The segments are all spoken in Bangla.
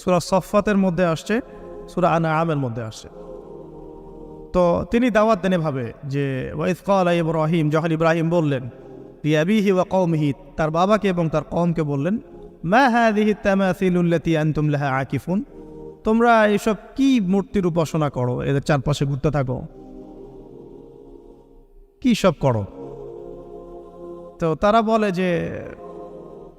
সুরা সফাতের মধ্যে আসছে, সুরা আনা আমের মধ্যে আসছে। তো তিনি দাওয়াত দেন এভাবে যে ওয়াইফ কাল ইব্রাহিম যখন ইব্রাহিম বললেন রিয়াবিহি ওয়া কৌমহি তার বাবাকে এবং তার কমকে বললেন, মা হাদিহি তামাসিলুল্লাতি আনতুম লাহা আকিফুন তোমরা এসব কি মূর্তির উপাসনা করো? এদের চারপাশে ঘুরতে থাকো। কি সব করো? তো তারা বলে যে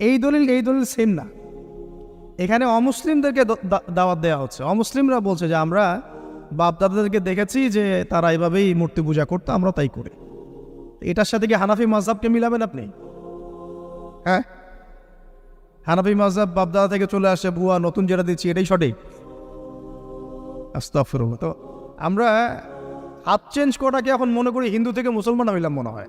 এই দলিল এই দলিল সেম না। এখানে অমুসলিমদেরকে দাওয়াত দেওয়া হচ্ছে। অমুসলিমরা বলছে যে, আমরা বাপ দাদাদেরকে দেখেছি যে তারা এইভাবেই মূর্তি পূজা করতো, আমরা তাই করি। এটার সাথে কি হানাফি মাজহাবকে মিলাবেন আপনি? হ্যাঁ? হানাফি মাজহাব বাপদাদা থেকে চলে আসে ভুয়া নতুন যেটা দিচ্ছি, এটাই সঠিক। আস্তাগফিরুল্লাহ। তো আমরা হাত চেঞ্জ করাটাকে এখন মনে করি হিন্দু থেকে মুসলমান হইলাম মনে হয়।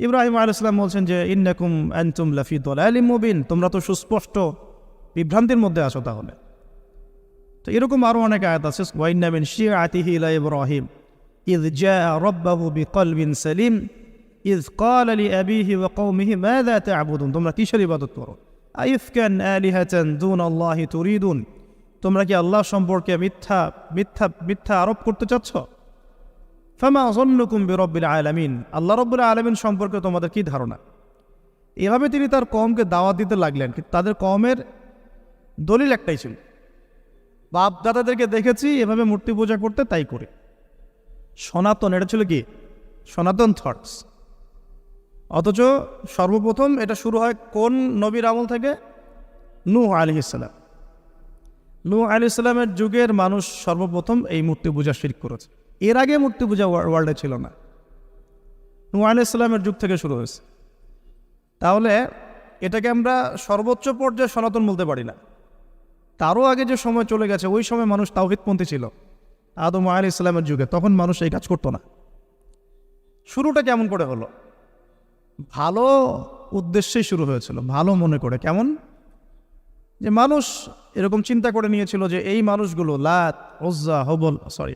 ইব্রাহিম আল ইসলাম বলছেন যে ইন্নাকুম আনতুম লাফি দলালি মুবিন তোমরা তো সুস্পষ্ট বিভ্রান্তির মধ্যে আছো তাহলে তো এরকম আরও অনেক আয়াত আছে ওয়াইনামিন শিয়া আতিহি ইলা ইব্রাহিম إذ جاء ربه بقلب سليم إذ قال لأبيه وقومه ماذا تعبدون তোমরা কিসের ইবাদত করো আইফকান আলিহাতান দুন আল্লাহি তুরিদুন তোমরা কি আল্লাহ সম্পর্কে মিথ্যা মিথ্যা মিথ্যা আরোপ করতে চাচ্ছ ফামা জন্নুকুম বিরব্বিল আলামিন। আল্লাহ রব্বুল আলামিন সম্পর্কে তোমাদের কি ধারণা? এভাবে তিনি তার কমকে দাওয়াত দিতে লাগলেন, কিন্তু তাদের কমের দলিল একটাই ছিল। বাপ দাদাদেরকে দেখেছি, এভাবে মূর্তি পূজা করতে তাই করে। সনাতন, এটা ছিল কি? সনাতন থটস অথচ সর্বপ্রথম এটা শুরু হয় কোন নবীর আমল থেকে? নূহ আলি ইসলাম নূহ আলি ইসলামের যুগের মানুষ সর্বপ্রথম এই মূর্তি পূজা শির করেছে। এর আগে মূর্তি পূজা ওয়ার্ল্ডে ছিল না। আলি ইসলামের যুগ থেকে শুরু হয়েছে। তাহলে এটাকে আমরা সর্বোচ্চ পর্যায়ে সনাতন বলতে পারি না। তারও আগে যে সময় চলে গেছে, ওই সময় মানুষ তাওহিদপন্থী ছিল, আদম আলী ইসলামের যুগে। তখন মানুষ এই কাজ করতো না। শুরুটা কেমন করে হলো? ভালো উদ্দেশ্যেই শুরু হয়েছিল, ভালো মনে করে। কেমন? যে মানুষ এরকম চিন্তা করে নিয়েছিল যে এই মানুষগুলো, Lat Uzza Hubal sorry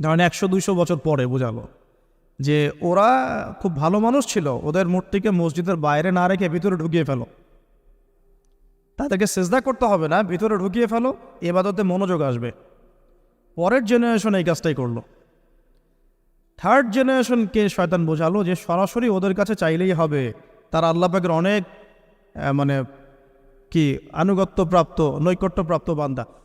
ধরেন একশো, দুইশো বছর পরে বোঝালো যে ওরা খুব ভালো মানুষ ছিল। ওদের মূর্তিকে মসজিদের বাইরে না রেখে ভিতরে ঢুকিয়ে ফেলো। তাদেরকে সেজদা করতে হবে না, ভিতরে ঢুকিয়ে ফেলো, এবাদতে মনোযোগ আসবে। পরের জেনারেশন এই কাজটাই করল। থার্ড জেনারেশনকে শয়তান বোঝালো যে সরাসরি ওদের কাছে চাইলেই হবে। তারা আল্লাহ পাকের অনেক মানে কি আনুগত্যপ্রাপ্ত, নৈকট্যপ্রাপ্ত বান্দা।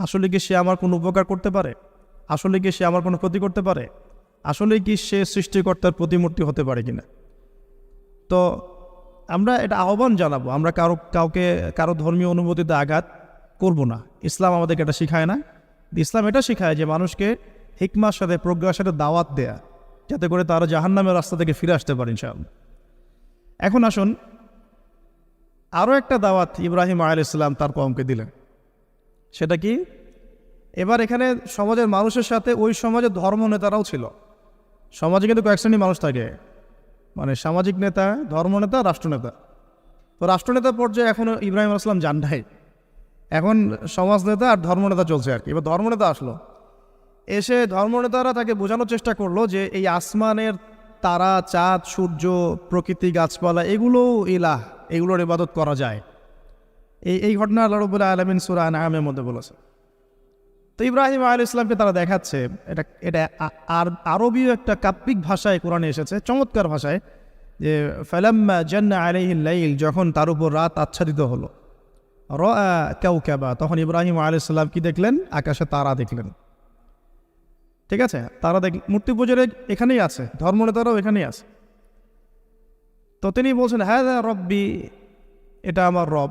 আসলে কি সে আমার কোনো উপকার করতে পারে? আসলে কি সে আমার কোনো ক্ষতি করতে পারে? আসলে কি সে সৃষ্টিকর্তার প্রতিমূর্তি হতে পারে কিনা? তো আমরা এটা আহ্বান জানাব, আমরা কারও, কাউকে, কারও ধর্মীয় অনুভূতিতে আঘাত করব না। ইসলাম আমাদেরকে এটা শিখায় না। ইসলাম এটা শিখায় যে মানুষকে হিকমার সাথে, প্রজ্ঞার সাথে দাওয়াত দেয়া, যাতে করে তারা জাহান্নামের রাস্তা থেকে ফিরে আসতে পারেন ইনশাআল্লাহ। এখন আসুন আরও একটা দাওয়াত ইব্রাহিম আল ইসলাম তার কমকে দিলেন। সেটা কি? এবার এখানে সমাজের মানুষের সাথে ওই সমাজের ধর্ম নেতারাও ছিল। সমাজে কিন্তু কয়েক শ্রেণির মানুষ থাকে। মানে সামাজিক নেতা ধর্মনেতা রাষ্ট্রনেতা তো রাষ্ট্রনেতা পর্যায়ে এখন ইব্রাহিম আসলাম যান নাই। এখন সমাজ নেতা আর ধর্মনেতা চলছে আর কি। এবার ধর্মনেতা আসলো। এসে ধর্মনেতারা তাকে বোঝানোর চেষ্টা করল যে এই আসমানের তারা, চাঁদ, সূর্য, প্রকৃতি, গাছপালা এগুলো ইলাহ, এগুলোর ইবাদত করা যায়। এই এই ঘটনা আল্লাহ রবুল্লাহ আলমিন সুরা নামের মধ্যে বলেছে তো ইব্রাহিম আল ইসলামকে তারা দেখাচ্ছে, এটা এটা আর, আরবীয় একটা কাব্যিক ভাষায় কোরআনে এসেছে, চমৎকার ভাষায়, যে ফালাম্মা জান্না আলাইহিল লাইল, যখন তার উপর রাত আচ্ছাদিত হলো। র কেউ কেবা তখন ইব্রাহিম আল ইসলাম কি দেখলেন? আকাশে তারা দেখলেন। ঠিক আছে? তারা দেখ, মূর্তি পুজোর এখানেই আছে, ধর্মনেতারাও এখানেই আছে। তো তিনি বলছেন হ্যাঁ রব্বি, এটা আমার রব।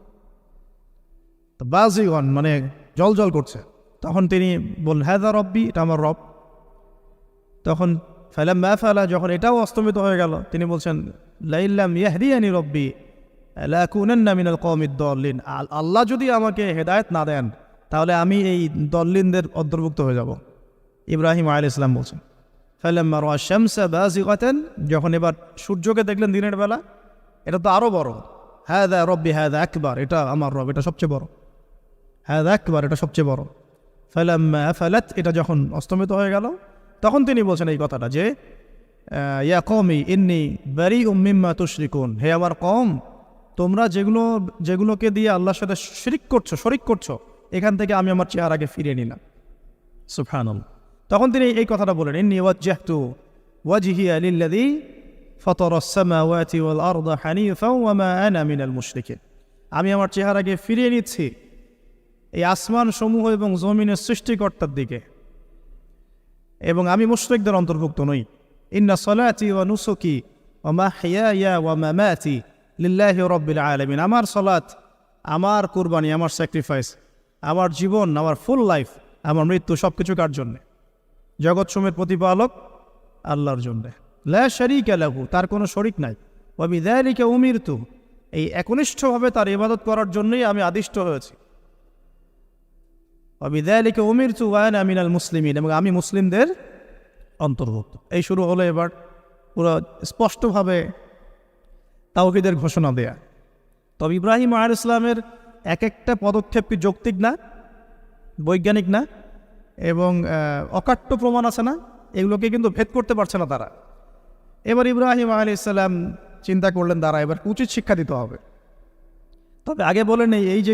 বাজিগন মানে জল জল করছে। তখন তিনি বললেন হ্যাঁ দা রব্বি, এটা আমার রব। তখন ফেলাম ম্যা ফেলা, যখন এটাও অস্তমিত হয়ে গেল, তিনি বলছেন লাইল্লাম ইয়াহদিয়ানি রব্বি মিনাল কওমিদ দল্লিন আল্লাহ যদি আমাকে হেদায়েত না দেন, তাহলে আমি এই দল্লিনদের অন্তর্ভুক্ত হয়ে যাব। ইব্রাহিম আল ইসলাম বলছেন, ফালাম্মা রাআ শামসা বাযিগাতান যখন এবার সূর্যকে দেখলেন দিনের বেলা, এটা তো আরও বড়। হাদা রব্বি হ্যাঁ দা একবার এটা আমার রব, এটা সবচেয়ে বড়। হাদা আকবার এটা সবচেয়ে বড় ফালাম্মা আফালাত এটা যখন অস্তমিত হয়ে গেল তখন তিনি বলছেন এই কথাটা যে আহ, ইয়া কমি ইন্নি বারি উম্মিম্মা তুশরিকুন হে আমার কম তোমরা যেগুলো যেগুলোকে দিয়ে আল্লাহর সাথে শিরিক করছো শরিক করছো এখান থেকে আমি আমার চেহারাকে ফিরিয়ে নিলাম সুফানুল তখন তিনি এই কথাটা বলেন ইন্নি ওয়াজ্জাহতু ওয়াজহিয়া লিল্লাযী ফতর السماوات والأرض حنيفا وما أنا من المشركين আমি আমার চেহারাকে ফিরিয়ে নিচ্ছি এই আসমান সমূহ এবং জমিনের সৃষ্টিকর্তার দিকে। এবং আমি মুশরিকদের অন্তর্ভুক্ত নই। ইন্না সলাতি ওয়া নুসুকি ও ওয়া মাহইয়ায়া ওয়া মামাতি লিল্লাহি রাব্বিল আলামিন। আমার সলাত আমার কুরবানি, আমার স্যাক্রিফাইস আমার জীবন, আমার ফুল লাইফ আমার মৃত্যু সব কিছু কার জন্যে? জগৎ সমেত প্রতিপালক আল্লাহর জন্যে। লা শারিকা লাহু, তার কোনো শরিক নাই। ওয়া উমির তু এই একনিষ্ঠভাবে তার ইবাদত করার জন্যই আমি আদিষ্ট হয়েছি। অবিদায়ালিকে উমির চুয়ান আমিনাল মুসলিমিন এবং আমি মুসলিমদের অন্তর্ভুক্ত। এই শুরু হলো এবার পুরো স্পষ্টভাবে তাওহিদের ঘোষণা দেয়া। তবে ইব্রাহিম আল ইসলামের এক একটা পদক্ষেপ কি যৌক্তিক না? বৈজ্ঞানিক না? এবং অকাট্য প্রমাণ আছে না? এগুলোকে কিন্তু ভেদ করতে পারছে না তারা। এবার ইব্রাহিম আলী ইসলাম চিন্তা করলেন তারা এবার উচিত শিক্ষা দিতে হবে। তবে আগে বলে নেই, এই যে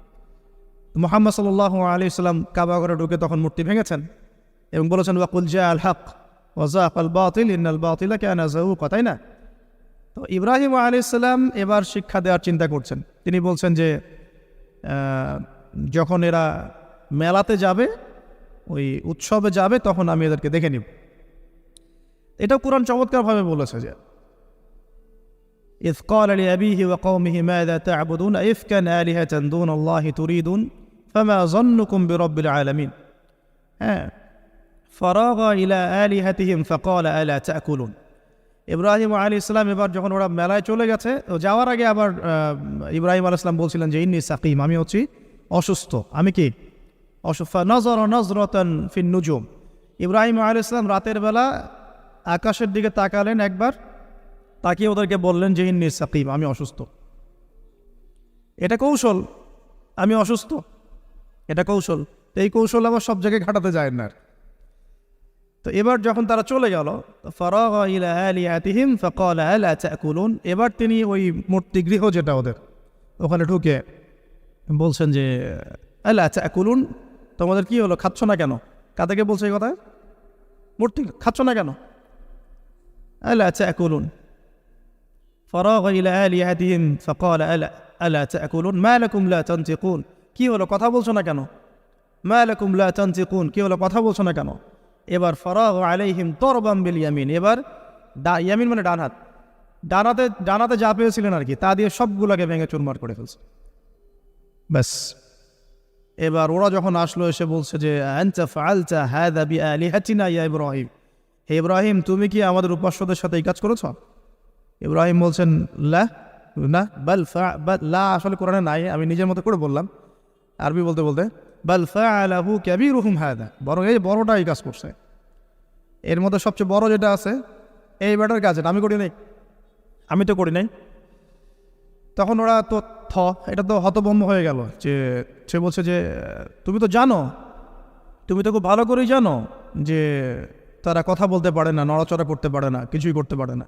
মোহাম্মদ সাল্লাহ আলি ইসলাম কাবা ঘরে ঢুকে তখন মূর্তি ভেঙেছেন এবং বলেছেন ওয়াকুল জা আল হক ওয়াজাক আল বাতিল ইন্নাল বাতিলা কেন তাই না তো ইব্রাহিম আলী ইসলাম এবার শিক্ষা দেওয়ার চিন্তা করছেন তিনি বলছেন যে আহ, যখন এরা মেলাতে যাবে ওই উৎসবে যাবে তখন আমি এদেরকে দেখে নিব এটাও কোরআন চমৎকারভাবে বলেছে যে إذ قال لأبيه وقومه ماذا تعبدون إفكا آلهة دون الله تريدون হ্যাঁ ইলা ফকল ইব্রাহিম আলী ইসলাম এবার যখন ওরা মেলায় চলে গেছে তো যাওয়ার আগে আবার ইব্রাহিম আল ইসলাম বলছিলেন যে, ইন্নি সাকিম, আমি হচ্ছি অসুস্থ। আমি কি? অসুস্থ। নজর নজরতন ফিন নুজুম। ইব্রাহিম আল ইসলাম রাতের বেলা আকাশের দিকে তাকালেন একবার, তাকিয়ে ওদেরকে বললেন যে, ইন্নি সাকিম, আমি অসুস্থ। এটা কৌশল, আমি অসুস্থ। এটা কৌশল। এই কৌশল আবার সব জায়গায় ঘাটাতে যায় না তো এবার যখন তারা চলে গেল ফরাহিম এবার তিনি ওই মূর্তি গৃহ যেটা ওদের, ওখানে ঢুকে বলছেন যে আল্লাহ চাকুলুন তোমাদের কি হলো? খাচ্ছ না কেন? কাদেরকে বলছে এই কথা? মূর্তি, খাচ্ছ না কেন? আল্লাহ চাকুলুন ফরাহিম ফকল মালাকুম লা তানতিকুন। কি হলো? কথা বলছো না কেন? মা লাকুম লা তানতিকুন। কি হলো? কথা বলছো না কেন? এবার ফরাগ আলাইহিম তরবাম ইয়ামিন। এবার ডা ইয়ামিন মানে ডান হাত। ডানাতে ডানাতে যা পেয়েছিলেন আর কি, তা দিয়ে সবগুলোকে ভেঙে চুরমার করে ফেলছে। ব্যাস। এবার ওরা যখন আসলো, এসে বলছে যে ইয়া ইব্রাহিম। হে ইব্রাহিম, তুমি কি আমাদের উপাস্যদের সাথে এই কাজ করেছ? ইব্রাহিম বলছেন, লা, না ফা লা আসলে কোরআনে নাই, আমি নিজের মতো করে বললাম। আরবি বলতে বলতে, বাল ফাআলাহু কাবীরুহুম হাদা বরং এই বড়টা এই কাজ করছে। এর মধ্যে সবচেয়ে বড় যেটা আছে, এই ব্যাটার কাজ আমি করি নাই। আমি তো করি নাই। তখন ওরা তো থ, এটা তো হতভম্ব হয়ে গেল যে, সে বলছে যে, তুমি তো জানো, তুমি তো খুব ভালো করেই জানো যে, তারা কথা বলতে পারে না, নড়াচড়া করতে পারে না, কিছুই করতে পারে না।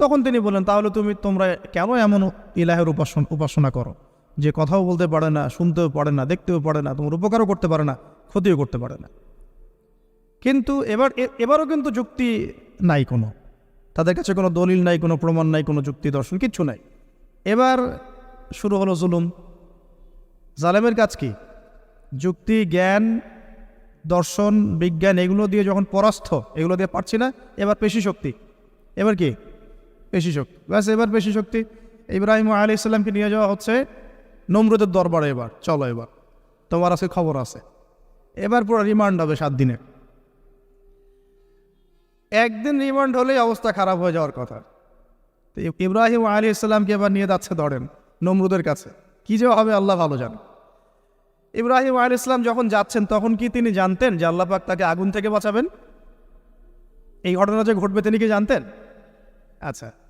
তখন তিনি বললেন, তাহলে তুমি, তোমরা কেন এমন ইলাহের উপাসন, উপাসনা করো? যে কথাও বলতে পারে না, শুনতেও পারে না, দেখতেও পারে না, তোমার উপকারও করতে পারে না, ক্ষতিও করতে পারে না। কিন্তু এবার এবারও কিন্তু যুক্তি নাই কোনো। তাদের কাছে কোনো দলিল নাই, কোনো প্রমাণ নাই, কোনো যুক্তি দর্শন, কিচ্ছু নাই। এবার শুরু হলো জুলুম। জালেমের কাজ কি? যুক্তি, জ্ঞান, দর্শন, বিজ্ঞান, এগুলো দিয়ে যখন পরাস্ত, এগুলো দিয়ে পারছি না, এবার পেশি শক্তি। এবার কি? পেশি শক্তি। ব্যাস, এবার পেশি শক্তি। ইব্রাহিম আলী ইসলামকে নিয়ে যাওয়া হচ্ছে। নমরুদের দরবারে এবার, চলো এবার। তোমার আছে খবর আছে। এবার পুরো রিমান্ড হবে সাত দিনে একদিন রিমান্ড হলেই অবস্থা খারাপ হয়ে যাওয়ার কথা। তো ইব্রাহিম আলী ইসলামকে এবার নিয়ে যাচ্ছে ধরেন, নমরুদের কাছে। কি যে হবে আল্লাহ ভালো জান। ইব্রাহিম আলী ইসলাম যখন যাচ্ছেন, তখন কি তিনি জানতেন যে আল্লাহ পাক তাকে আগুন থেকে বাঁচাবেন? এই ঘটনা যে ঘটবে তিনি কি জানতেন? আচ্ছা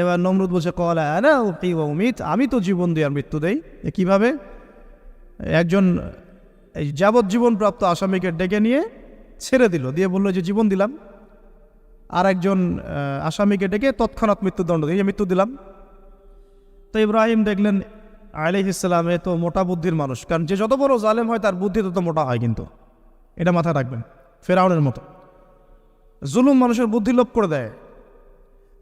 এবার নমরুদ বলছে, কলা আনা না উমিদ আমি তো জীবন দিই আর মৃত্যু দেই। কীভাবে? একজন এই যাবজ্জীবন প্রাপ্ত আসামিকে ডেকে নিয়ে ছেড়ে দিল, দিয়ে বলল যে জীবন দিলাম। আর একজন আসামিকে ডেকে তৎক্ষণাৎ মৃত্যুদণ্ড দিয়ে মৃত্যু দিলাম। তো ইব্রাহিম দেখলেন আলিহ ইসলাম তো মোটা বুদ্ধির মানুষ। কারণ যে যত বড় জালেম হয়, তার বুদ্ধি তত মোটা হয় কিন্তু। এটা মাথায় রাখবেন, ফেরাউনের মতো। জুলুম মানুষের বুদ্ধি লোপ করে দেয়।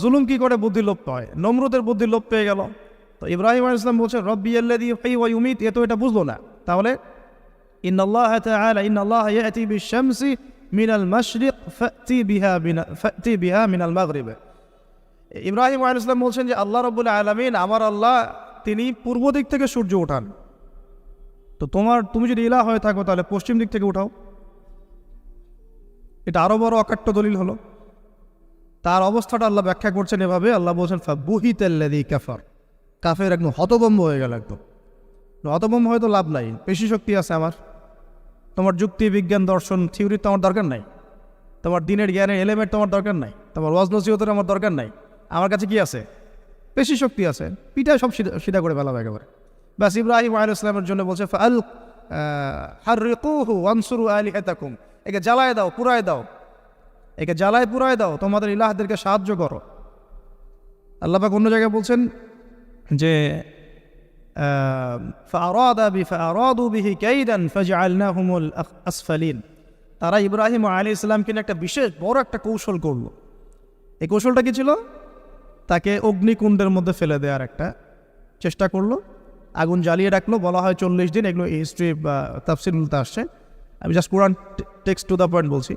জুলুম কি করে বুদ্ধি লোপ পায় নমরুদের বুদ্ধি লোপ পেয়ে গেল। তো ইব্রাহিম আলাইহিস সালাম বলছেন, রব্বি আল্লাদি হাই ওয়া ইউমিত। এ তো এটা বুঝলো না। তাহলে ইন আল্লাহ তাআলা ইন আল্লাহ ইয়াতি মিনাল মাশরিক বিহা বিহা মিনাল মাগরিব। ইব্রাহিম আলাইহিস সালাম বলছেন যে, আল্লাহ রাব্বুল আলামিন, আমার আল্লাহ, তিনি পূর্ব দিক থেকে সূর্য ওঠান তো তোমার, তুমি যদি ইলা হয়ে থাকো, তাহলে পশ্চিম দিক থেকে উঠাও। এটা আরও বড় অকাট্য দলিল হলো। তার অবস্থাটা আল্লাহ ব্যাখ্যা করছেন এভাবে, আল্লাহ বলছেন বুহিতাল্লাদি কাফার। কাফের একদম হতবম্ব হয়ে গেল একদম। হতবম্ব হয়তো লাভ নাই, পেশি শক্তি আছে আমার। তোমার যুক্তি, বিজ্ঞান, দর্শন, থিওরি তো আমার দরকার নাই। তোমার দিনের জ্ঞানের এলিমেন্ট তোমার দরকার নাই। তোমার ওয়াজ নসিহতের আমার দরকার নাই। আমার কাছে কি আছে? পেশি শক্তি আছে। পিঠা সব সিধা করে ফেলাবে একেবারে। ব্যাস ইব্রাহিম আল ইসলামের জন্য বলছে আল হারিকুহু ওয়ানসুরু আলি হেতাকুম একে জ্বালায় দাও পুরায় দাও। একে জ্বালায় পুরায় দাও, তোমাদের ইলাহদেরকে সাহায্য করো। আল্লাপাক অন্য জায়গায় বলছেন যে তারা ইব্রাহিম আলী ইসলামকে একটা বিশেষ বড় একটা কৌশল করল। এই কৌশলটা কী ছিল? তাকে অগ্নিকুণ্ডের মধ্যে ফেলে দেওয়ার একটা চেষ্টা করল। আগুন জ্বালিয়ে রাখল, বলা হয় চল্লিশ দিন, এগুলো হিস্ট্রি বা তাফসিল আসছে। আমি just Quran text to the point বলছি।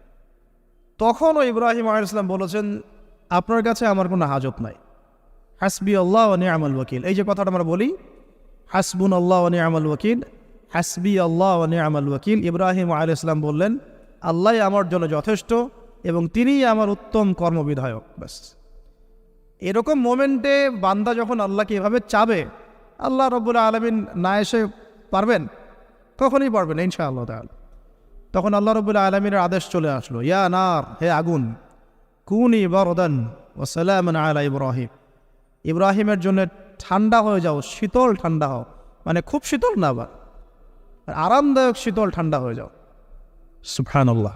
তখনও ইব্রাহিম আলী ইসলাম বলেছেন, আপনার কাছে আমার কোনো হাজত নাই। হাসবি আল্লাহ ও নিয়ামল ওয়াকিল। এই যে কথাটা আমরা বলি, হাসবুন আল্লাহ ও নিয়ামল ওয়াকিল। হাসবি আল্লাহ ও নিয়ামল ওয়াকিল। ইব্রাহিম আলী ইসলাম বললেন, আল্লাহ আমার জন্য যথেষ্ট এবং তিনিই আমার উত্তম কর্মবিধায়ক। ব্যাস। এরকম মোমেন্টে বান্দা যখন আল্লাহকে এভাবে চাবে, আল্লাহ রব্বুল আলমিন না এসে পারবেন কখনই পারবেন ইনশা আল্লাহ তাহলে তখন আল্লাহ রবুল্লা আলমিনের আদেশ চলে আসলো, ইয়া নার, হে আগুন, কুনি বরদান ও সালাম আলা ইব্রাহিম। ইব্রাহিমের জন্য ঠান্ডা হয়ে যাও, শীতল ঠান্ডা হও মানে খুব শীতল না আবার, আরামদায়ক শীতল ঠান্ডা হয়ে যাও। সুফান আল্লাহ